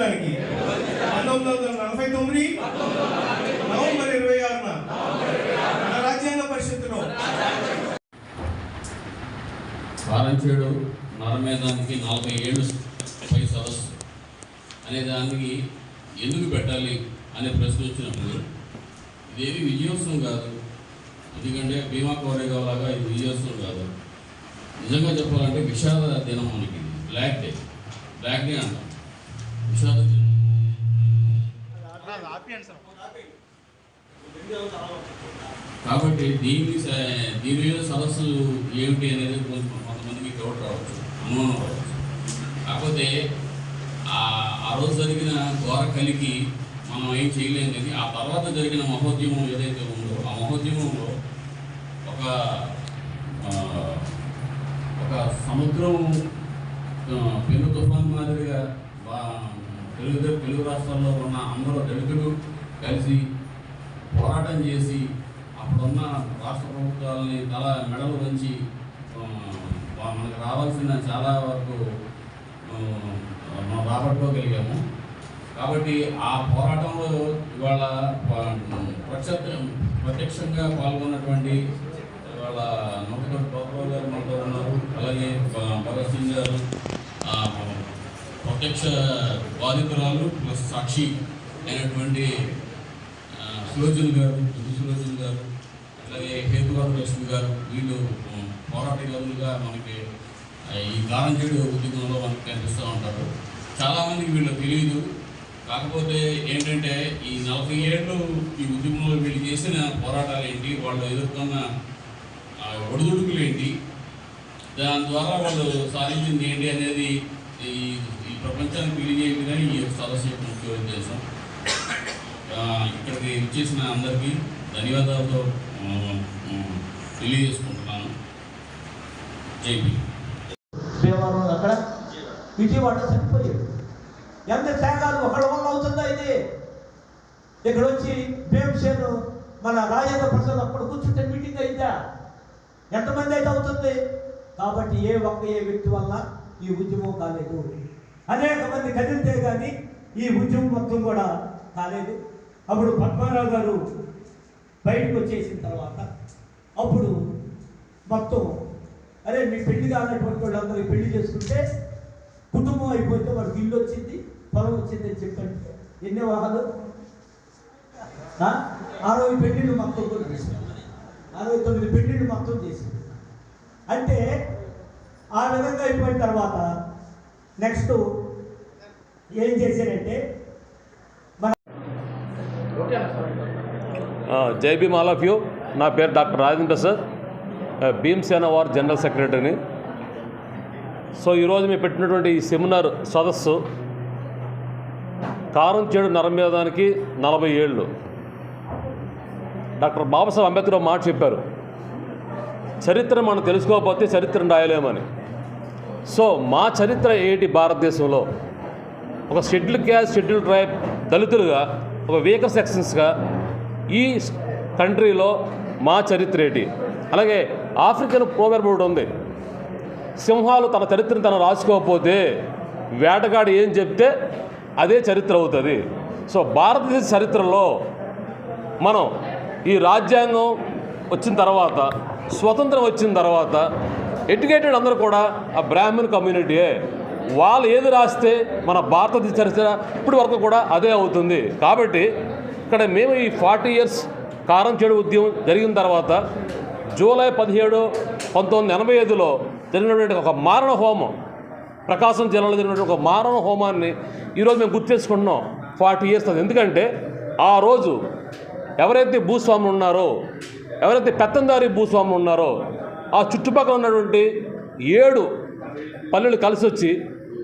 రాజ్యాంగాన్ని పంతొమ్మిది వందల నలభై తొమ్మిది? నవంబర్ ఇరవై ఆరున? మన రాజ్యాంగ పరిషత్తులో? వారంచేడు నరమేదానికి నలభై ఏడు పై సదస్సు. అనే దానికి ఎందుకు పెట్టాలి అనే ప్రశ్న వచ్చినప్పుడు ఇదేమి విజయోత్సవం కాదు. ఎందుకంటే భీమా కోరేగావ్ లాగా ఇది విజయోత్సవం కాదు. నిజంగా చెప్పాలంటే విషాద దినం మనకి బ్లాక్ డే బ్లాక్ డే అంటాం. కాబట్టి దీని దీని మీద సదస్సు ఏమిటి అనేది కొంతమందికి డౌట్ రావచ్చు అనుమానం రావచ్చు. కాకపోతే ఆ రోజు జరిగిన ఘోర కలికి మనం ఏం చేయలేం కానీ ఆ తర్వాత జరిగిన మహోద్యమం ఏదైతే ఉందో ఆ మహోద్యమంలో ఒక ఒక సముద్రం పెను తుఫాన్ మాదిరిగా తెలుగు తెలుగు రాష్ట్రాల్లో ఉన్న అందరూ దళితులు కలిసి పోరాటం చేసి అప్పుడున్న రాష్ట్ర ప్రభుత్వాలని తల మెడలు వంచి మనకు రావాల్సిన చాలా వరకు మనం రాబట్టుకోగలిగాము. కాబట్టి ఆ పోరాటంలో ఇవాళ ప్రత్యక్ష ప్రత్యక్షంగా పాల్గొన్నటువంటి ఇవాళ నూకతోటి బాబురావు గారు మనతో ఉన్నారు. అలాగే భగత్ సింగ్ గారు ప్రత్యక్ష బాధితురాలు ప్లస్ సాక్షి అయినటువంటి ఆ, గారు దుద్దు సులోచన గారు అలాగే హేతువాద లక్ష్మి గారు వీళ్ళు ఉమ్, మనకి ఈ గారంజీడు ఉద్యమంలో మనకు కనిపిస్తూ ఉంటారు. చాలామందికి వీళ్ళు తెలియదు కాకపోతే ఏంటంటే ఈ నలభై ఏళ్ళు ఈ ఉద్యమంలో వీళ్ళు చేసిన పోరాటాలు ఏంటి వాళ్ళు ఎదుర్కొన్న ఒడిదుడుకులు ఏంటి దాని ద్వారా వాళ్ళు సాధించింది ఏంటి అనేది ఈ ప్రపంచానికి తెలియజేయడమే ఈ యొక్క సదస్సు యొక్క ముఖ్య ఉద్దేశం ఇక్కడికి ఇచ్చేసిన అందరికీ ధన్యవాదాలతో తెలియజేసుకుంటున్నాను. జైపీ భీమవరం అక్కడ విజయవాడ చనిపోయాడు. ఎంత త్యాగాలు ఒకళ్ళ వల్ల అవుతుందా ఇది. ఇక్కడ వచ్చి భీమసేన్ మన రాజేంద్ర ప్రసాద్ అప్పుడు కూర్చుంటే మీటింగ్ అయిందా? ఎంతమంది అయితే అవుతుంది? కాబట్టి ఏ ఒక్క ఏ వ్యక్తి వల్ల ఈ ఉద్యమం కాలేదు. అనేక మంది కదిలితే కానీ ఈ ఉద్యమం మొత్తం కూడా కాలేదు. అప్పుడు పద్మారావు గారు బయటకు వచ్చేసిన తర్వాత అప్పుడు మొత్తం అరే మీ పెళ్ళి కానటువంటి వాళ్ళందరూ పెళ్ళి చేసుకుంటే కుటుంబం అయిపోతే వాళ్ళకి ఇల్లు వచ్చింది పొలం వచ్చింది అని చెప్పండి. ఎన్ని వాహనాలు? అరవై పెళ్ళిళ్ళు మొత్తం కూడా చేసింది అరవై తొమ్మిది పెళ్ళిళ్ళు మొత్తం చేసింది అంటే ఆ విధంగా అయిపోయిన తర్వాత నెక్స్ట్ ఏం చేశారంటే జై భీమ్ ఆల్ ఆఫ్ యూ. నా పేరు doctor Rajendra sir. Bhimsena war general సెక్రటరీని. సో ఈరోజు మేము పెట్టినటువంటి ఈ సెమినార్ సదస్సు కారం చేడు నరమేధానికి నలభై ఏళ్ళు. డాక్టర్ బాబాసాహెబ్ అంబేద్కర్ మాట చెప్పారు. చరిత్ర మనం తెలుసుకోకపోతే చరిత్రను రాయలేమని. సో మా చరిత్ర ఏంటి భారతదేశంలో? ఒక షెడ్యూల్ క్యాస్ట్ షెడ్యూల్ ట్రైబ్ దళితులుగా ఒక వీకర్ సెక్షన్స్గా ఈ కంట్రీలో మా చరిత్ర ఏంటి? అలాగే ఆఫ్రికన్ ప్రోవర్బ్ ఒకటి ఉంది. సింహాలు తన చరిత్రను తను రాసుకోకపోతే వేటగాడు ఏం చెప్తే అదే చరిత్ర అవుతుంది. సో భారతదేశ చరిత్రలో మనం ఈ రాజ్యాంగం వచ్చిన తర్వాత స్వతంత్రం వచ్చిన తర్వాత ఎడ్యుకేటెడ్ అందరూ కూడా ఆ బ్రాహ్మణ్ కమ్యూనిటీయే. వాళ్ళు ఏది రాస్తే మన భారతదేశ చరిత్ర ఇప్పటి వరకు కూడా అదే అవుతుంది. కాబట్టి ఇక్కడ మేము ఈ ఫార్టీ ఇయర్స్ కారం చెడు ఉద్యమం జరిగిన తర్వాత జూలై పదిహేడు పంతొమ్మిది వందల ఎనభై ఐదులో జరిగినటువంటి ఒక మారణ హోమం ప్రకాశం జిల్లాలో జరిగినటువంటి ఒక మారణ హోమాన్ని ఈరోజు మేము గుర్తు చేసుకుంటున్నాం ఫార్టీ ఇయర్స్ అది ఎందుకంటే ఆ రోజు ఎవరైతే భూస్వాములు ఉన్నారో ఎవరైతే పెత్తందారి భూస్వాములు ఉన్నారో ఆ చుట్టుపక్కల ఉన్నటువంటి ఏడు పల్లెలు కలిసి వచ్చి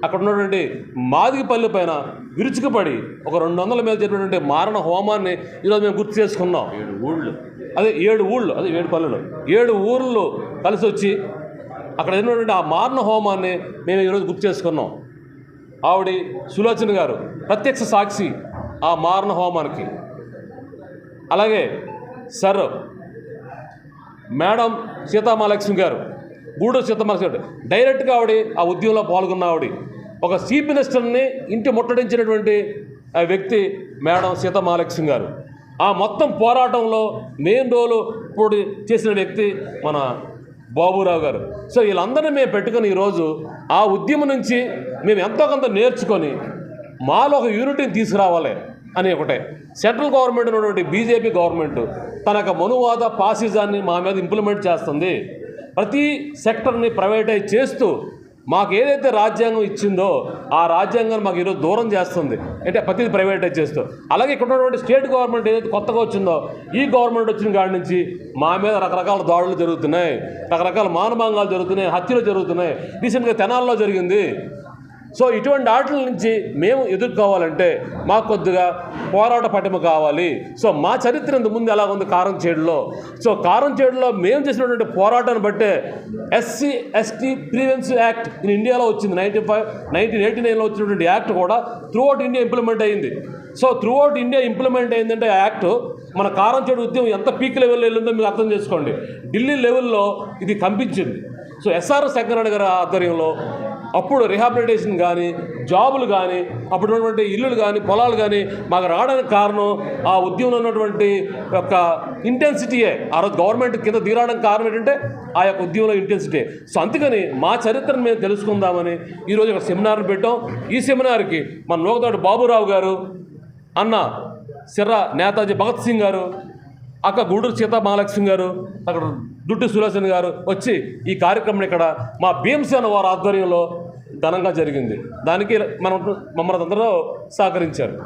అక్కడ ఉన్నటువంటి మాదిగపల్లి పైన విరుచుకుపడి ఒక రెండు వందల మీద జరిగినటువంటి మారణ హోమాన్ని ఈరోజు మేము గుర్తు చేసుకున్నాం. ఏడు ఊళ్ళు. అదే ఏడు ఊళ్ళు అదే ఏడు పల్లెలు. ఏడు ఊర్లు కలిసి వచ్చి అక్కడ జరిగినటువంటి ఆ మారణ హోమాన్ని మేము ఈరోజు గుర్తు చేసుకున్నాం. ఆవిడ సులోచన గారు ప్రత్యక్ష సాక్షి ఆ మారణ హోమానికి. అలాగే సర్ మేడం సీతామహాలక్ష్మి గారు గూడూరు సీతామహాలక్ష్మి గారు డైరెక్ట్గా ఆవిడ ఆ ఉద్యమంలో పాల్గొన్న ఆవిడ. ఒక చీఫ్ మినిస్టర్ని ఇంటి ముట్టడించినటువంటి ఆ వ్యక్తి మేడం సీతమాలక్ష్మి గారు. ఆ మొత్తం పోరాటంలో మెయిన్ రోలు ఇప్పుడు చేసిన వ్యక్తి మన బాబురావు గారు. సో వీళ్ళందరినీ మేము పెట్టుకొని ఈరోజు ఆ ఉద్యమం నుంచి మేము ఎంతో కొంత నేర్చుకొని మాలో ఒక యూనిటీని తీసుకురావాలి అని ఒకటే. సెంట్రల్ గవర్నమెంట్ ఉన్నటువంటి బీజేపీ గవర్నమెంట్ తన యొక్క మనువాద పాసిజాన్ని మా మీద ఇంప్లిమెంట్ చేస్తుంది. ప్రతి సెక్టర్ని ప్రైవేటైజ్ చేస్తూ మాకు ఏదైతే రాజ్యాంగం ఇచ్చిందో ఆ రాజ్యాంగాన్ని మాకు ఈరోజు దూరం చేస్తుంది. అంటే ప్రతిదీ ప్రైవేటైజ్ చేస్తూ. అలాగే ఇక్కడ ఉన్నటువంటి స్టేట్ గవర్నమెంట్ ఏదైతే కొత్తగా వచ్చిందో ఈ గవర్నమెంట్ వచ్చిన కాడి నుంచి మా మీద రకరకాల దాడులు జరుగుతున్నాయి. రకరకాల మానభంగాలు జరుగుతున్నాయి హత్యలు జరుగుతున్నాయి. రీసెంట్గా తెనాల్లో జరిగింది. సో ఇటువంటి ఆటల నుంచి మేము ఎదుర్కోవాలంటే మాకు కొద్దిగా పోరాట పటిమ కావాలి. సో మా చరిత్ర ఇంత ముందు ఎలా ఉంది కారం చేడులో? సో కారం చేడులో మేము చేసినటువంటి పోరాటాన్ని బట్టే SC ST preventive act in ఇండియాలో వచ్చింది. నైన్టీన్ ఫైవ్ నైన్టీన్ ఎయిటీ నైన్లో వచ్చినటువంటి యాక్ట్ కూడా త్రూ అవుట్ ఇండియా ఇంప్లిమెంట్ అయింది. So throughout India implement అయిందంటే ఆ యాక్ట్ మన కారం చేడు ఉద్యమం ఎంత పీక్ లెవెల్లో వెళ్ళిందో మీరు అర్థం చేసుకోండి. ఢిల్లీ లెవెల్లో ఇది కంపించింది. సో ఎస్ఆర్ శంకరణ గారి ఆధ్వర్యంలో అప్పుడు రిహాబిలిటేషన్ కానీ జాబులు కానీ అప్పుడు ఉన్నటువంటి ఇల్లులు కానీ పొలాలు కానీ మాకు రావడానికి కారణం ఆ ఉద్యమంలో ఉన్నటువంటి యొక్క ఇంటెన్సిటీయే ఆ రోజు గవర్నమెంట్ కింద తీరడానికి కారణం ఏంటంటే ఆ యొక్క ఉద్యమంలో ఇంటెన్సిటీ సో అందుకని మా చరిత్రను మేము తెలుసుకుందామని ఈరోజు ఒక సెమినార్ని పెట్టాం. ఈ సెమినార్కి మన నూకతోటి బాబురావు గారు అన్న సిర్రా నేతాజీ భగత్ సింగ్ గారు అక్క గూడూరు సీతా మహాలక్ష్మి గారు అక్కడ దుడ్డు సులోచన గారు వచ్చి ఈ కార్యక్రమం ఇక్కడ మా భీమసేన వారి ఆధ్వర్యంలో ఘనంగా జరిగింది. దానికి మనం మమ్మల్ని అందరూ సహకరించారు.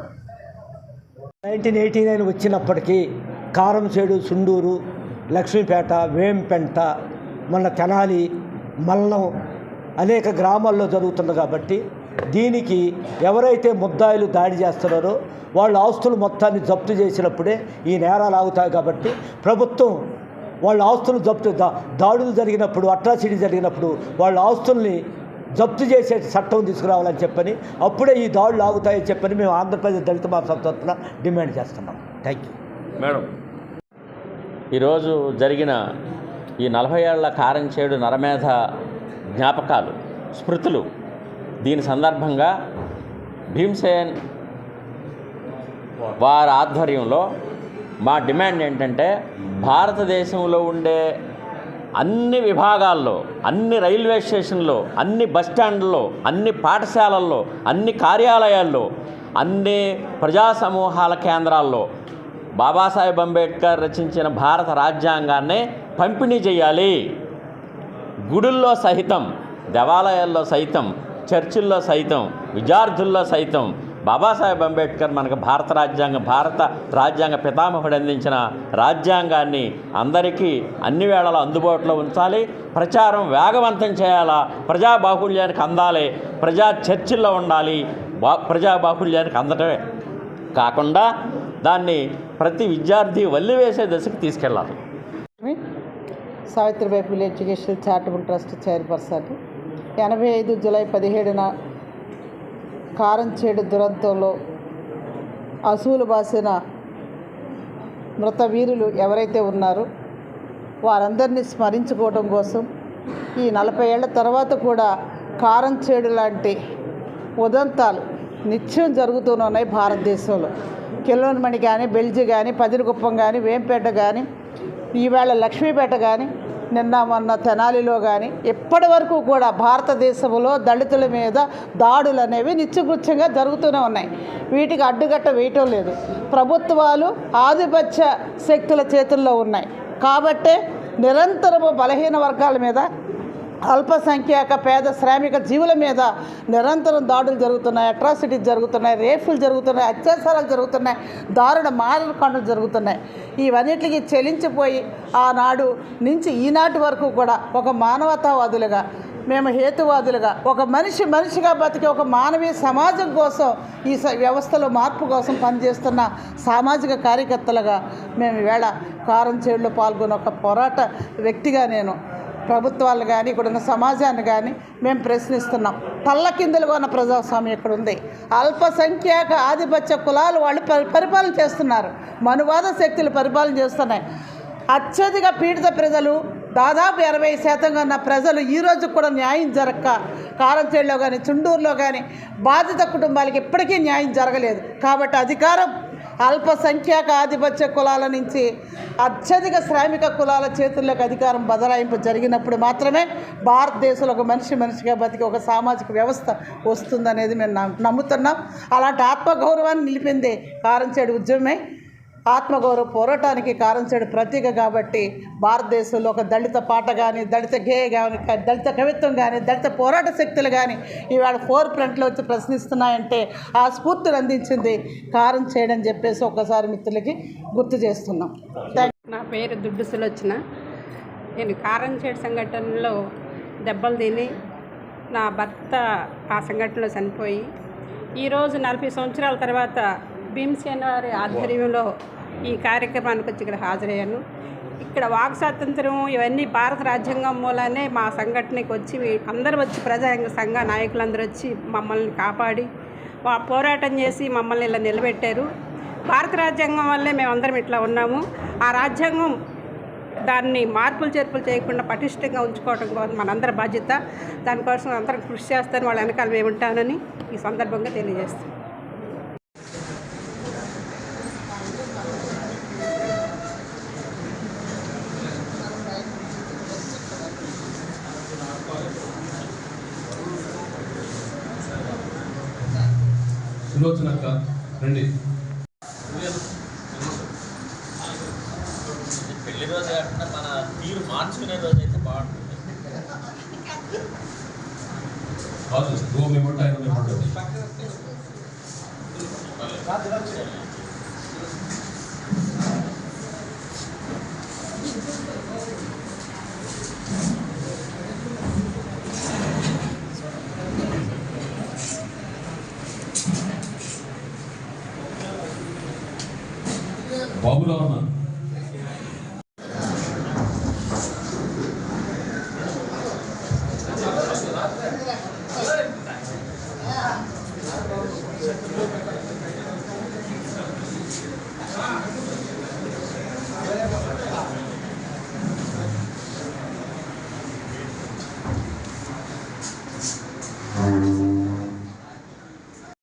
నైన్టీన్ ఎయిటీ నైన్ వచ్చినప్పటికీ కారంచేడు సుండూరు లక్ష్మీపేట వేంపెంట మన తెనాలి మల్లం అనేక గ్రామాల్లో జరుగుతుంది కాబట్టి దీనికి ఎవరైతే ముద్దాయిలు దాడి చేస్తున్నారో వాళ్ళ ఆస్తులు మొత్తాన్ని జప్తు చేసినప్పుడే ఈ నేరాలు ఆగుతాయి కాబట్టి ప్రభుత్వం వాళ్ళ ఆస్తులు జప్తు దాడులు జరిగినప్పుడు అట్రాసిటీ జరిగినప్పుడు వాళ్ళ ఆస్తుల్ని జప్తు చేసే చట్టం తీసుకురావాలని చెప్పని అప్పుడే ఈ దాడులు ఆగుతాయని చెప్పని మేము ఆంధ్రప్రదేశ్ దళిత మాసం తరఫున డిమాండ్ చేస్తున్నాం. Thank you madam. ఈరోజు జరిగిన ఈ నలభై ఏళ్ళ కారంచేడు నరమేధ జ్ఞాపకాలు స్మృతులు దీని సందర్భంగా భీమ్సేన్ వారి ఆధ్వర్యంలో మా డిమాండ్ ఏంటంటే భారతదేశంలో ఉండే అన్ని విభాగాల్లో అన్ని రైల్వే స్టేషన్లో అన్ని బస్టాండ్లో అన్ని పాఠశాలల్లో అన్ని కార్యాలయాల్లో అన్ని ప్రజా సమూహాల కేంద్రాల్లో బాబాసాహెబ్ అంబేద్కర్ రచించిన భారత రాజ్యాంగాన్ని పంపిణీ చేయాలి. గుడుల్లో సహితం దేవాలయాల్లో సైతం చర్చిల్లో సైతం విద్యార్థుల్లో సైతం బాబాసాహెబ్ అంబేద్కర్ మనకు భారత రాజ్యాంగం భారత రాజ్యాంగ పితామహుడు అందించిన రాజ్యాంగాన్ని అందరికీ అన్ని వేళలా అందుబాటులో ఉంచాలి. ప్రచారం వేగవంతం చేయాలా? ప్రజా బాహుళ్యానికి అందాలి. ప్రజా చర్చిల్లో ఉండాలి. బా ప్రజా బాహుళ్యానికి అందటమే. కాకుండా దాన్ని ప్రతి విద్యార్థి వల్లివేసే దశకు తీసుకెళ్ళాలి. సావిత్రిబాయి పిల్లి ఎడ్యుకేషనల్ చారిటబుల్ ట్రస్ట్ చైర్పర్సన్. ఎనభై ఐదు జూలై పదిహేడున కారంచేడు దురంతంలో అసూలు బాసిన మృత వీరులు ఎవరైతే ఉన్నారో వారందరినీ స్మరించుకోవడం కోసం ఈ నలభై ఏళ్ళ తర్వాత కూడా కారం చేడు లాంటి ఉదంతాలు నిత్యం జరుగుతూనే ఉన్నాయి భారతదేశంలో. కిలోన్మణి కానీ బెల్జి కానీ పదిరిగుప్పం కానీ వేంపేట కానీ ఈవేళ లక్ష్మీపేట కానీ నిన్న మొన్న తెనాలిలో కానీ ఇప్పటి వరకు కూడా భారతదేశంలో దళితుల మీద దాడులు అనేవి నిత్యకృత్యంగా జరుగుతూనే ఉన్నాయి. వీటికి అడ్డుగట్ట వేయటం లేదు. ప్రభుత్వాలు ఆధిపత్య శక్తుల చేతుల్లో ఉన్నాయి. కాబట్టే నిరంతరము బలహీన వర్గాల మీద అల్పసంఖ్యాక పేద శ్రామిక జీవుల మీద నిరంతరం దాడులు జరుగుతున్నాయి అట్రాసిటీస్ జరుగుతున్నాయి రేపులు జరుగుతున్నాయి అత్యాచారాలు జరుగుతున్నాయి దారుణ మారణకాండలు జరుగుతున్నాయి. ఇవన్నిటికీ చెలించిపోయి ఆనాడు నుంచి ఈనాటి వరకు కూడా ఒక మానవతావాదులుగా మేము హేతువాదులుగా ఒక మనిషి మనిషిగా బతికే ఒక మానవీయ సమాజం కోసం ఈ స- వ్యవస్థలో మార్పు కోసం పనిచేస్తున్న సామాజిక కార్యకర్తలుగా మేము ఈవేళ కారం చేడులో పాల్గొన్న ఒక పోరాట వ్యక్తిగా నేను ప్రభుత్వాలు కానీ ఇక్కడ ఉన్న సమాజాన్ని కానీ మేము ప్రశ్నిస్తున్నాం. తల్ల కిందలుగా ఉన్న ప్రజాస్వామ్యం ఇక్కడ ఉంది అల్పసంఖ్యాక ఆధిపత్య కులాలు వాళ్ళు పరి- పరిపాలన చేస్తున్నారు. మనువాద శక్తులు పరిపాలన చేస్తున్నాయి. అత్యధిక పీడిత ప్రజలు దాదాపు ఇరవై శాతంగా ఉన్న ప్రజలు ఈ కూడా న్యాయం జరగక కారంచేడులో కానీ చుండూరులో కానీ బాధిత కుటుంబాలకి ఇప్పటికీ న్యాయం జరగలేదు. కాబట్టి అధికారం అల్పసంఖ్యాక ఆధిపత్య కులాల నుంచి అత్యధిక శ్రామిక కులాల చేతుల్లోకి అధికారం బదలాయింపు జరిగినప్పుడు మాత్రమే భారతదేశంలో ఒక మనిషి మనిషిగా బతికి ఒక సామాజిక వ్యవస్థ వస్తుందనేది మేము నమ్ముతున్నాం. అలాంటి ఆత్మగౌరవాన్ని నిలిపింది కారంచేడు ఉద్యమమే. ఆత్మగౌరవ పోరాటానికి కారంచేడు ప్రతీక కాబట్టి భారతదేశంలో ఒక దళిత పాట కానీ దళిత గేయ కానీ దళిత కవిత్వం కానీ దళిత పోరాట శక్తులు కానీ ఇవాళ ఫోర్ ఫ్రంట్లో వచ్చి ప్రశ్నిస్తున్నాయంటే ఆ స్ఫూర్తిని అందించింది కారం చేయడం చెప్పేసి ఒక్కసారి మిత్రులకి గుర్తు చేస్తున్నాం. నా పేరు దుడ్డు సులోచన. నేను కారంచేడు సంఘటనలో దెబ్బలు తిని నా భర్త ఆ సంఘటనలో చనిపోయి ఈరోజు నలభై సంవత్సరాల తర్వాత భీమసేన వారి ఆధ్వర్యంలో ఈ కార్యక్రమానికి వచ్చి ఇక్కడ హాజరయ్యాను. ఇక్కడ వాక్ స్వాతంత్రం ఇవన్నీ భారత రాజ్యాంగం మూలనే మా సంఘటనకి వచ్చి అందరూ వచ్చి ప్రజా సంఘ నాయకులందరూ వచ్చి మమ్మల్ని కాపాడి వా పోరాటం చేసి మమ్మల్ని ఇలా నిలబెట్టారు. భారత రాజ్యాంగం వల్లే మేమందరం ఇట్లా ఉన్నాము. ఆ రాజ్యాంగం దాన్ని మార్పులు చేర్పులు చేయకుండా పటిష్టంగా ఉంచుకోవడం కోసం మనందరి బాధ్యత. దానికోసం అందరం కృషి చేస్తాను వాళ్ళ వెనకాల మేము ఉంటానని ఈ సందర్భంగా తెలియజేస్తాను సులోచన అక్క రండి. పెళ్ళి రోజు కాకుండా మన తీరు మార్చుకునే రోజు అయితే బాగుంటుంది. కాదు నువ్వు మేము ఆయన మేము